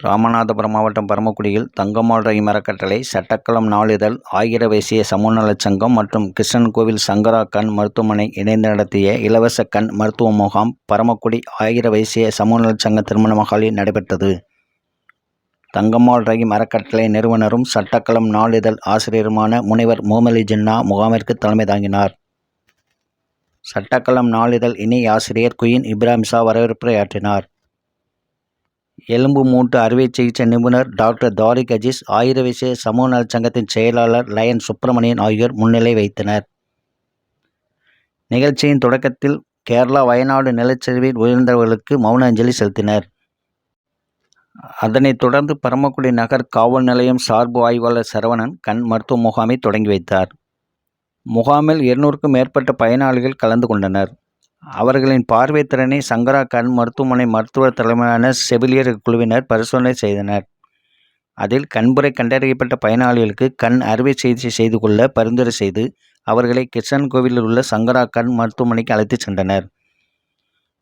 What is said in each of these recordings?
ராமநாதபுரம் மாவட்டம் பரமக்குடியில் தங்கம்மாள் ரஹீம் அறக்கட்டளை சட்டக்களம் நாளிதழ் ஆயிரவயசிய சமூகநலச் சங்கம் மற்றும் கிருஷ்ணன் கோவில் சங்கரா கண் மருத்துவமனை இணைந்து நடத்திய இலவச கண் மருத்துவ முகாம் பரமக்குடி ஆயிரவயசிய சமூகநலச் சங்க திருமண மகாலில் நடைபெற்றது. தங்கம்மாள் ரஹீம் அறக்கட்டளை நிறுவனரும் சட்டக்களம் நாளிதழ் ஆசிரியருமான முனைவர் மோமலி ஜின்னா முகாமிற்கு தலைமை தாங்கினார். சட்டக்களம் நாளிதழ் இணை ஆசிரியர் குயின் இப்ராஹிம் ஷா வரவேற்புரையாற்றினார் எலும்பு மூட்டு அறுவை சிகிச்சை நிபுணர் டாக்டர் தாரிக் அஜீஸ் ஆயுர்வேச சமூக நலச் சங்கத்தின் செயலாளர் லயன் சுப்பிரமணியன் ஆகியோர் முன்னிலை வைத்தனர். நிகழ்ச்சியின் தொடக்கத்தில் கேரளா வயநாடு நிலச்சரிவில் உயர்ந்தவர்களுக்கு மௌன அஞ்சலி செலுத்தினர். அதனைத் தொடர்ந்து பரமக்குடி நகர் காவல் நிலையம் சார்பு ஆய்வாளர் சரவணன் கண் மருத்துவ முகாமை தொடங்கி வைத்தார். முகாமில் இருநூறுக்கும் மேற்பட்ட பயனாளிகள் கலந்து கொண்டனர். அவர்களின் பார்வை திறனை சங்கரா கண் மருத்துவமனை மருத்துவர் தலைமையிலான செவிலியர் குழுவினர் பரிசோதனை செய்தனர். அதில் கண்புரை கண்டறியப்பட்ட பயனாளிகளுக்கு கண் அறுவை சிகிச்சை செய்து கொள்ள பரிந்துரை செய்து அவர்களை கிருஷ்ணன் கோவிலில் உள்ள சங்கரா கண் மருத்துவமனைக்கு அழைத்துச் சென்றனர்.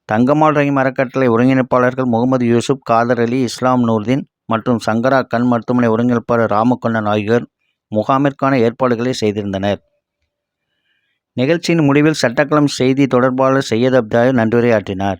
தங்கம்மாள் ரஹீம் அறக்கட்டளை ஒருங்கிணைப்பாளர்கள் முகமது யூசுப் காதர் அலி இஸ்லாம் நூர்தீன் மற்றும் சங்கரா கண் மருத்துவமனை ஒருங்கிணைப்பாளர் ராமகண்ணன் ஆகியோர் முகாமிற்கான ஏற்பாடுகளை செய்திருந்தனர். நிகழ்ச்சியின் முடிவில் சட்டக்களம் செய்தி தொடர்பாளர் சையத் அப்தாயர் நன்றியுரையாற்றினார்